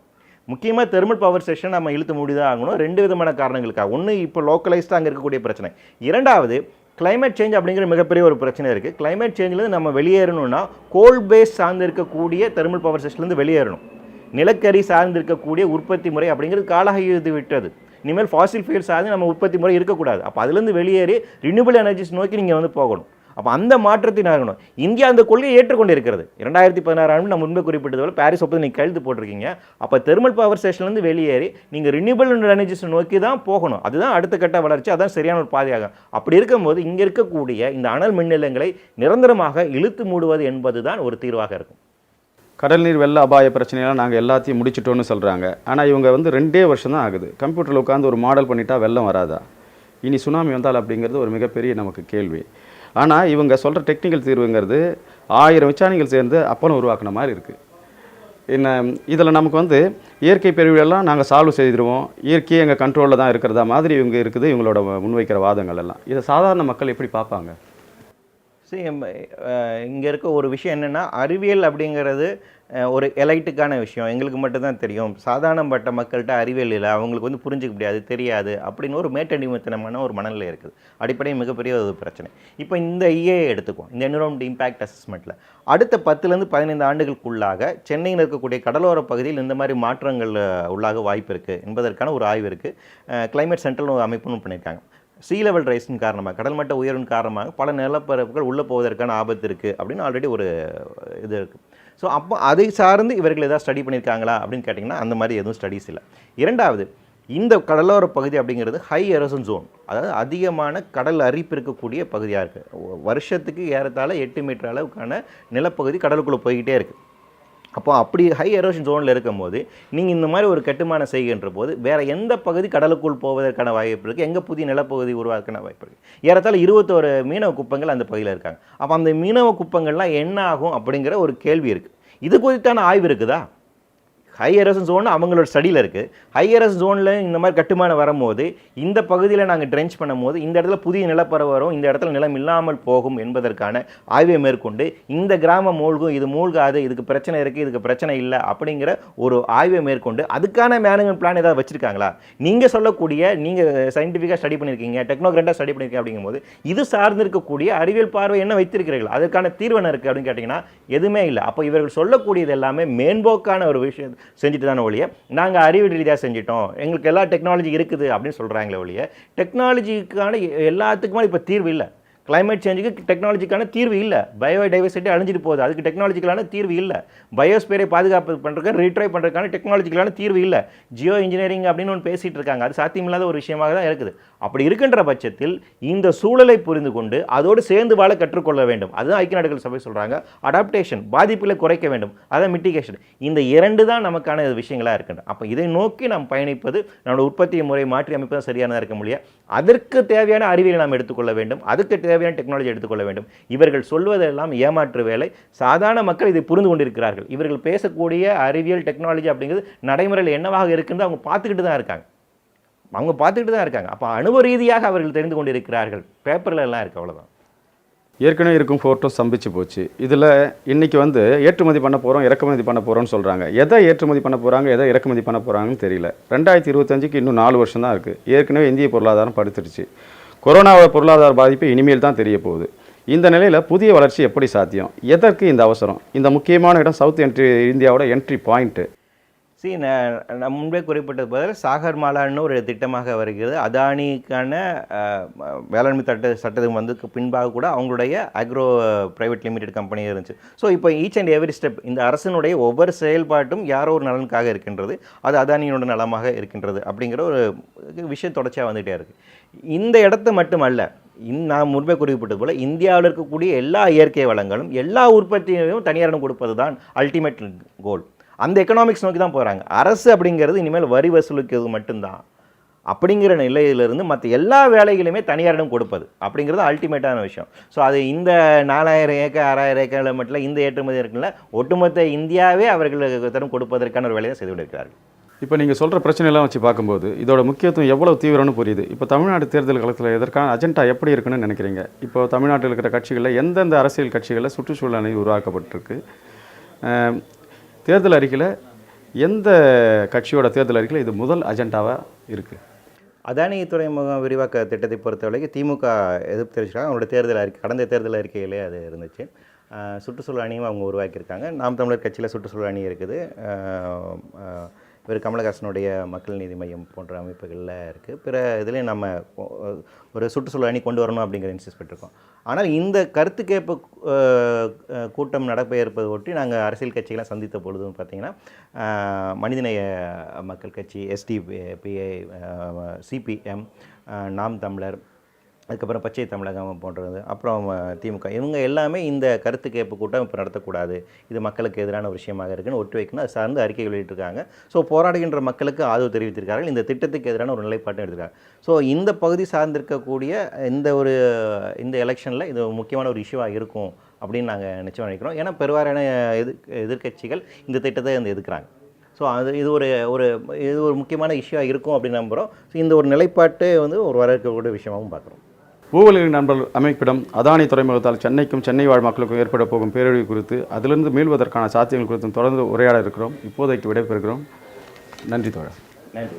முக்கியமாக தெர்மல் பவர் செஷன் நம்ம இழுத்து முடிதான் ஆகணும். ரெண்டு விதமான காரணங்களுக்காக. ஒன்று இப்போ லோக்கலைஸ்டாக அங்கே இருக்கக்கூடிய பிரச்சனை. இரண்டாவது கிளைமேட் சேஞ்ச் அப்படிங்கிற மிகப்பெரிய ஒரு பிரச்சனை இருக்குது கிளைமேட் சேஞ்சிலேருந்து நம்ம வெளியேறணும்னா கோல் பேஸ் சார்ந்து இருக்கக்கூடிய தெர்மல் பவர் செஷன்லேருந்து வெளியேறணும். நிலக்கரி சார்ந்திருக்கக்கூடிய உற்பத்தி முறை அப்படிங்கிறது காலாகி விட்டது. இனிமேல் ஃபாசில் ஃபியூல் சார்ந்து நம்ம உற்பத்தி முறை இருக்கக்கூடாது. அப்போ அதுலேருந்து வெளியேறி ரினியூபிள் எனர்ஜிஸ் நோக்கி நீங்கள் வந்து போகணும். அப்போ அந்த மாற்றத்தை நாகணும் இந்தியா அந்த கொள்கையை ஏற்றுக்கொண்டு இருக்கிறது இரண்டாயிரத்தி பதினாறு ஆண்டு நம்ம முன்பே குறிப்பிட்டது போல பாரிஸ் ஒப்பந்தம் நீங்கள் கழுத்து போட்டிருக்கீங்க. அப்போ தெர்மல் பவர் ஸ்டேஷன்லேருந்து வெளியேறி நீங்கள் ரினியூபிள் எனர்ஜிஸ் நோக்கி தான் போகணும். அதுதான் அடுத்த கட்ட வளர்ச்சி அதான் சரியான ஒரு பாதையாகும். அப்படி இருக்கும்போது இங்கே இருக்கக்கூடிய இந்த அனல் மின் நிலையங்களை நிரந்தரமாக இழுத்து மூடுவது என்பது தான் ஒரு தீர்வாக இருக்கும். கடல் நீர் வெள்ள அபாய பிரச்சனையெல்லாம் நாங்கள் எல்லாத்தையும் முடிச்சிட்டோன்னு சொல்கிறாங்க ஆனால் இவங்க வந்து ரெண்டே வருஷம் தான் ஆகுது. கம்ப்யூட்டரில் உட்காந்து ஒரு மாடல் பண்ணிட்டா வெள்ளம் வராதா? இனி சுனாமி வந்தால் அப்படிங்கிறது ஒரு மிகப்பெரிய நமக்கு கேள்வி. ஆனால் இவங்க சொல்கிற டெக்னிக்கல் தீர்வுங்கிறது ஆயிரம் விஞ்ஞானிகள் சேர்ந்து அப்பளம் உருவாக்குன மாதிரி இருக்குது என்ன இதில் நமக்கு வந்து இயற்கை பேரிடரெல்லாம் நாங்கள் சால்வ் செய்திருவோம். இயற்கையே எங்கள் கண்ட்ரோலில் தான் இருக்கிறதா மாதிரி இவங்க இருக்குது இவங்களோட முன்வைக்கிற வாதங்கள் எல்லாம். இதை சாதாரண மக்கள் எப்படி பார்ப்பாங்க? சரி இங்கே இருக்க ஒரு விஷயம் என்னென்னா அறிவியல் அப்படிங்கிறது ஒரு எலைட்டுக்கான விஷயம். எங்களுக்கு மட்டும்தான் தெரியும். சாதாரணப்பட்ட மக்கள்கிட்ட அறிவியல் இல்லை. அவங்களுக்கு வந்து புரிஞ்சுக்க முடியாது தெரியாது அப்படின்னு ஒரு மேட்டடிமத்தனமான ஒரு மனநிலை இருக்குது. அடிப்படை மிகப்பெரிய ஒரு பிரச்சனை. இப்போ இந்த ஐஏ எடுத்துக்குவோம். இந்த என்விரான்மெண்ட் இம்பேக்ட் அசஸ்மெண்ட்டில் அடுத்த பத்துலேருந்து பதினைந்து ஆண்டுகளுக்குள்ளாக சென்னையில் இருக்கக்கூடிய கடலோர பகுதியில் இந்த மாதிரி மாற்றங்கள் உள்ளாக வாய்ப்பு இருக்குது என்பதற்கான ஒரு ஆய்வு இருக்குது கிளைமேட் சென்ட்ரல் ஒரு அமைப்புன்னு பண்ணியிருக்காங்க. சீ லெவல் ரைஸின் காரணமாக கடல் மட்ட உயர்வின் காரணமாக பல நிலப்பரப்புகள் உள்ளே போவதற்கான ஆபத்து இருக்குது அப்படின்னு ஆல்ரெடி ஒரு இது இருக்குது ஸோ அப்போ அதை சார்ந்து இவர்கள் ஏதாவது ஸ்டடி பண்ணியிருக்காங்களா அப்படின்னு கேட்டிங்கன்னா அந்த மாதிரி எதுவும் ஸ்டடீஸ் இல்லை. இரண்டாவது இந்த கடலோர பகுதி அப்படிங்கிறது ஹை எரோசன் ஜோன் அதாவது அதிகமான கடல் அரிப்பு இருக்கக்கூடிய பகுதியாக இருக்குது வருஷத்துக்கு ஏறத்தாழ எட்டு மீட்டர் அளவுக்கான நிலப்பகுதி கடலுக்குள்ளே போய்கிட்டே இருக்குது அப்போ அப்படி ஹை எரோஷன் ஜோனில் இருக்கும்போது நீங்கள் இந்த மாதிரி ஒரு கட்டுமானம் செய்கின்ற போது வேறு எந்த பகுதி கடலுக்குள் போவதற்கான வாய்ப்பு இருக்குது எங்கே புதிய நிலப்பகுதி உருவாக்கான வாய்ப்பு இருக்குது ஏறத்தாழ இருபத்தோரு மீனவ குப்பங்கள் அந்த பகுதியில் இருக்காங்க. அப்போ அந்த மீனவ குப்பங்கள்லாம் என்ன ஆகும் அப்படிங்கிற ஒரு கேள்வி இருக்குது இது குறித்தான ஆய்வு இருக்குதா? ஹையரஸ் ஜோன் அவங்களோட ஸ்டடியில் இருக்குது ஹையரஸ் ஜோனில் இந்த மாதிரி கட்டுமானம் வரும்போது இந்த பகுதியில் நாங்கள் ட்ரென்ச் பண்ணும்போது இந்த இடத்துல புதிய நிலப்பரவு வரும் இந்த இடத்துல நிலம் இல்லாமல் போகும் என்பதற்கான ஆய்வை மேற்கொண்டு இந்த கிராமம் மூழ்கும் இது மூழ்காது இதுக்கு பிரச்சனை இருக்குது இதுக்கு பிரச்சனை இல்லை அப்படிங்கிற ஒரு ஆய்வை மேற்கொண்டு அதுக்கான மேனேஜ்மெண்ட் பிளான் ஏதாவது வச்சுருக்காங்களா? நீங்கள் சொல்லக்கூடிய நீங்கள் சயின்டிஃபிக்காக ஸ்டடி பண்ணியிருக்கீங்க டெக்னோகிராண்டாக ஸ்டடி பண்ணியிருக்கீங்க அப்படிங்கும்போது இது சார்ந்திருக்கக்கூடிய அறிவியல் பார்வை என்ன வைத்திருக்கிறீர்கள்? அதுக்கான தீர்வு என்ன இருக்குது அப்படின்னு கேட்டிங்கன்னா எதுவுமே இல்லை. அப்போ இவர்கள் சொல்லக்கூடியது எல்லாமே மேம்போக்கான ஒரு விஷயம் செஞ்சுட்டு தானே ஒழிய? நாங்கள் அறிவியல் ரீதியாக செஞ்சிட்டோம். எங்களுக்கு எல்லா டெக்னாலஜி இருக்குது அப்படின்னு சொல்கிறாங்களே ஒழிய டெக்னாலஜிக்கான எல்லாத்துக்குமே இப்போ தீர்வு இல்லை. கிளைமேட் சேஞ்சுக்கு டெக்னாலஜிக்கான தீர்வு இல்லை. பயோடைவர்சிட்டி அழிஞ்சிட்டு போகுது. அதுக்கு டெக்னாலஜிக்கலான தீர்வு இல்லை. பயோஸ்பியரை பாதுகாப்பு பண்ணுறதுக்கு ரீட்ரை பண்ணுறதுக்கான டெக்னாலஜிக்கலான தீர்வு இல்லை. ஜியோ இன்ஜினியரிங் அப்படின்னு ஒன்று பேசிகிட்டு இருக்காங்க. அது சாத்தியமில்லாத ஒரு விஷயமாக தான் இருக்குது. அப்படி இருக்கின்ற பட்சத்தில் இந்த சூழலை புரிந்து கொண்டு அதோடு சேர்ந்து வாழ கற்றுக்கொள்ள வேண்டும். அதுதான் ஐக்கிய நாடுகள் சபை சொல்கிறாங்க அடாப்டேஷன் பாதிப்புகளை குறைக்க வேண்டும். அதான் மிட்டிகேஷன் இந்த இரண்டு தான் நமக்கான விஷயங்களாக இருக்கின்றன. அப்போ இதை நோக்கி நாம் பயணிப்பது நம்மளோட உற்பத்தி முறை மாற்றி அமைப்பது சரியானதாக இருக்க முடியாது. அதற்கு தேவையான அறிவியலை நாம் எடுத்துக்கொள்ள வேண்டும். அதுக்கு தேவையான டெக்னாலஜி எடுத்துக்கொள்ள வேண்டும். இவர்கள் சொல்வதெல்லாம் ஏமாற்று வேலை. சாதாரண மக்கள் இதை புரிந்து கொண்டிருக்கிறார்கள். இவர்கள் பேசக்கூடிய அறிவியல் டெக்னாலஜி அப்படிங்கிறது நடைமுறையில் என்னவாக இருக்குன்னு அவங்க பார்த்துக்கிட்டு தான் இருக்காங்க. அவங்க பார்த்துக்கிட்டு தான் இருக்காங்க. அப்போ அனுபவ ரீதியாக அவர்கள் தெரிந்து கொண்டிருக்கிறார்கள். பேப்பரில் எல்லாம் இருக்கு அவ்வளோதான் ஏற்கனவே இருக்கும் ஃபோட்டோ சம்பிச்சு போச்சு. இதில் இன்றைக்கி வந்து ஏற்றுமதி பண்ண போகிறோம் இறக்குமதி பண்ண போகிறோம்னு சொல்கிறாங்க எதை ஏற்றுமதி பண்ண போகிறாங்க எதை இறக்குமதி பண்ண போகிறாங்கன்னு தெரியல. ரெண்டாயிரத்தி இருபத்தஞ்சுக்கு இன்னும் நாலு வருஷம் தான் இருக்குது ஏற்கனவே இந்திய பொருளாதாரம் படுத்துருச்சு கொரோனாவோட பொருளாதார பாதிப்பு இனிமேல் தான் தெரிய போகுது. இந்த நிலையில் புதிய வளர்ச்சி எப்படி சாத்தியம்? எதற்கு இந்த அவசரம்? இந்த முக்கியமான இடம் சவுத் என்ட்ரி இந்தியாவோட என்ட்ரி பாயிண்ட்டு சி நான் முன்பே குறிப்பிட்டது போல சாகர் மாலான்னு ஒரு திட்டமாக வருகிறது. அதானிக்கான வேளாண்மை சட்ட சட்டத்துக்கு வந்ததுக்கு பின்பாக கூட அவங்களுடைய அக்ரோ பிரைவேட் லிமிடெட் கம்பெனி இருந்துச்சு. ஸோ இப்போ ஈச் அண்ட் எவ்ரி ஸ்டெப் இந்த அரசனுடைய ஒவ்வொரு செயல்பாட்டும் யாரோ ஒரு நலனுக்காக இருக்கின்றது. அது அதானியோட நலமாக இருக்கின்றது அப்படிங்கிற ஒரு விஷயம் தொடர்ச்சியாக வந்துகிட்டே இருக்குது இந்த இடத்த மட்டுமல்ல இந் நான் முன்பே குறிப்பிட்டது போல் இந்தியாவில் இருக்கக்கூடிய எல்லா இயற்கை வளங்களும் எல்லா உற்பத்தியையும் தனியாரிடம் கொடுப்பது தான் அல்டிமேட் கோல் அந்த எக்கனாமிக்ஸ் நோக்கி தான் போகிறாங்க அரசு அப்படிங்கிறது இனிமேல் வரி வசூலிக்கிறது மட்டும்தான். அப்படிங்கிற நிலையிலிருந்து மற்ற எல்லா வேலைகளையுமே தனியாரிடம் கொடுப்பது அப்படிங்கிறது அல்டிமேட்டான விஷயம். ஸோ அது இந்த நாலாயிரம் ஏக்கர் ஆறாயிரம் ஏக்கர் மட்டும் இந்த ஏற்றுமதி இருக்குல்ல ஒட்டுமொத்த இந்தியாவே அவர்களுக்கு தரும் கொடுப்பதற்கான ஒரு வேலையை செய்து கொண்டிருக்கிறார்கள். இப்போ நீங்கள் சொல்கிற பிரச்சனையெல்லாம் வச்சு பார்க்கும்போது இதோட முக்கியத்துவம் எவ்வளோ தீவிரம்னு புரியுது. இப்போ தமிழ்நாடு தேர்தல் காலத்தில் இதற்கான அஜெண்டா எப்படி இருக்குன்னு நினைக்கிறீங்க? இப்போ தமிழ்நாட்டில் இருக்கிற கட்சிகளில் எந்தெந்த அரசியல் கட்சிகளில் சுற்றுச்சூழல் அணி உருவாக்கப்பட்டிருக்கு? தேர்தல் அறிக்கையில் எந்த கட்சியோட தேர்தல் அறிக்கையில் இது முதல் அஜெண்டாவாக இருக்குது அதானி துறைமுகம் விரிவாக்க திட்டத்தை பொறுத்தவரைக்கும் திமுக எதிர்ப்பு தெரிவிச்சிருக்காங்க அவங்களோட தேர்தல் அறிக்கை கடந்த தேர்தல் அறிக்கையிலே அது இருந்துச்சு. சுற்றுச்சூழல் அணியும் அவங்க உருவாக்கியிருக்காங்க. நாம் தமிழர் கட்சியில் சுற்றுச்சூழல் அணி இருக்குது. இவர் கமலஹாசனுடைய மக்கள் நீதி மையம் போன்ற அமைப்புகளில் இருக்குது பிற இதுலேயும் நம்ம ஒரு சுற்றுச்சூழல் அணி கொண்டு வரணும் அப்படிங்கிற இன்சிஸ்ட் பண்ணிருக்கோம் ஆனால் இந்த கருத்து கேட்பு கூட்டம் நடப்ப ஒட்டி நாங்கள் அரசியல் கட்சிகளாக சந்தித்த பொழுதும் பார்த்திங்கன்னா மனிதநேய மக்கள் கட்சி எஸ்டிபிஐ சிபிஎம் நாம் தமிழர் அதுக்கப்புறம் பச்சை தமிழகம் போன்றது அப்புறம் திமுக. இவங்க எல்லாமே இந்த கருத்து கேட்பு கூட்டம் இப்போ நடத்தக்கூடாது. இது மக்களுக்கு எதிரான விஷயமாக இருக்குன்னு ஒட்டு வைக்கணும். அது சார்ந்து அறிக்கை வெளியிட்டிருக்காங்க. ஸோ போராடுகின்ற மக்களுக்கு ஆதரவு தெரிவித்திருக்கார்கள். இந்த திட்டத்துக்கு எதிரான ஒரு நிலைப்பாட்டை எடுத்திருக்காங்க. ஸோ இந்த பகுதி சார்ந்திருக்கக்கூடிய இந்த ஒரு இந்த எலெக்ஷனில் இது முக்கியமான ஒரு இஷ்யூவாக இருக்கும் அப்படின்னு நாங்கள் நிச்சயம் நினைக்கிறோம். ஏன்னா பெருவாரியான எதிர் எதிர்க்கட்சிகள் இந்த திட்டத்தை வந்து எதிர்க்கிறாங்க. ஸோ அது இது ஒரு ஒரு இது ஒரு முக்கியமான இஷ்யூவாக இருக்கும் அப்படின்னு நம்புகிறோம் ஸோ இந்த ஒரு நிலைப்பாட்டே வந்து ஒரு வரவேற்கக்கூடிய விஷயமாகவும் பார்க்குறோம் பூவலின் நண்பர்கள் அமைப்பிடம் அதானி துறைமுகத்தால் சென்னைக்கும் சென்னை வாழ் மக்களுக்கும் ஏற்பட போகும் பேரழிவு குறித்து அதிலிருந்து மீள்வதற்கான சாத்தியங்கள் குறித்தும் தொடர்ந்து உரையாட இருக்கிறோம். இப்போதைக்கு விடைபெறுகிறோம். நன்றி தோழர். நன்றி.